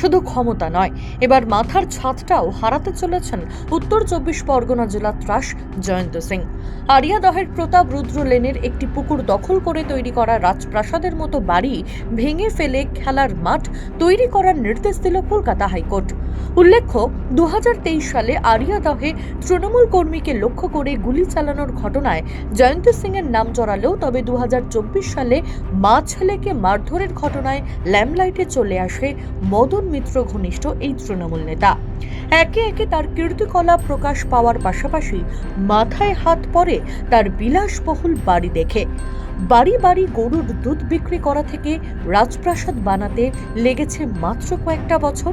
শুধু ক্ষমতা নয়, এবার মাথার ছাদটাও হারাতে চলেছেন উত্তর চব্বিশ পরগনা জেলা ত্রাস জয়ন্ত সিং। আরিয়াদহের প্রতাপ রুদ্র লেনের একটি পুকুর দখল করে তৈরি করা রাজপ্রাসাদের মতো বাড়ি ভেঙে ফেলে খেলার মাঠ তৈরি করার নির্দেশ দিল কলকাতা হাইকোর্ট। উল্লেখ্য, দুহাজার তেইশ সালে আরিয়াদহে তৃণমূল কর্মীকে লক্ষ্য করে গুলি চালানোর ঘটনায় জয়ন্ত সিং এর নাম জড়ালেও তবে দু হাজার চব্বিশ সালে মা ছেলেকে মারধরের ঘটনায় ল্যাম্পলাইটে চলে আসে মদন মিত্র ঘনিষ্ঠ এই তৃণমূল নেতা। একে একে তার কীর্তিকলাপ প্রকাশ পাওয়ার পাশাপাশি মাথায় হাত পড়ে তার বিলাসবহুল বাড়ি দেখে। বাড়ি বাড়ি গরুর দুধ বিক্রি করা থেকে রাজপ্রাসাদ বানাতে লেগেছে মাত্র কয়েকটা বছর।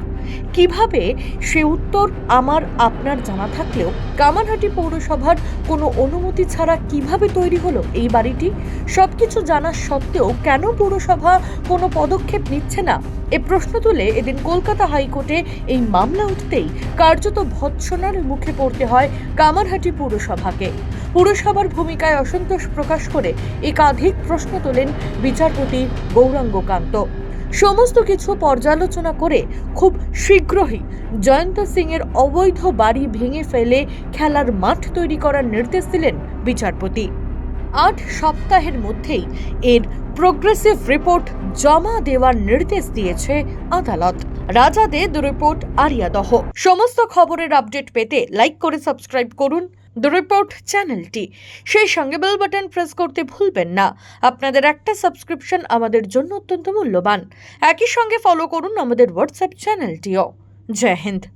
কীভাবে? সে উত্তর আমার আপনার জানা থাকলেও কামারহাটি পৌরসভার কোনো অনুমতি ছাড়া কীভাবে তৈরি হলো এই বাড়িটি? সবকিছু জানা সত্ত্বেও কেন পৌরসভা কোনো পদক্ষেপ নিচ্ছে না? এ প্রশ্ন তুলে এদিন কলকাতা হাইকোর্টে এই মামলা উঠতেই কার্যত ভৎসনার মুখে পড়তে হয় কামারহাটি পুরসভাকে। পুরসভার ভূমিকায় অসন্তোষ প্রকাশ করে একাধিক প্রশ্ন তোলেন বিচারপতি গৌরাঙ্গ কান্ত। সমস্ত কিছু পর্যালোচনা করে খুব শীঘ্রই জয়ন্ত সিং এর অবৈধ বাড়ি ভেঙে ফেলে খেলার মাঠ তৈরি করার নির্দেশ দিলেন বিচারপতি। আট সপ্তাহের মধ্যেই এর প্রোগ্রেসিভ রিপোর্ট জমা দেওয়ার নির্দেশ দিয়েছে আদালত। রাজাদে দ্য রিপোর্ট, আরিয়াদহ। সমস্ত খবরের আপডেট পেতে লাইক করে সাবস্ক্রাইব করুন দ্য রিপোর্ট চ্যানেলটি। সেই সঙ্গে বেল বাটন প্রেস করতে ভুলবেন না। আপনাদের একটা সাবস্ক্রিপশন আমাদের জন্য অত্যন্ত মূল্যবান। একই সঙ্গে ফলো করুন আমাদের হোয়াটসঅ্যাপ চ্যানেলটিও। জয় হিন্দ।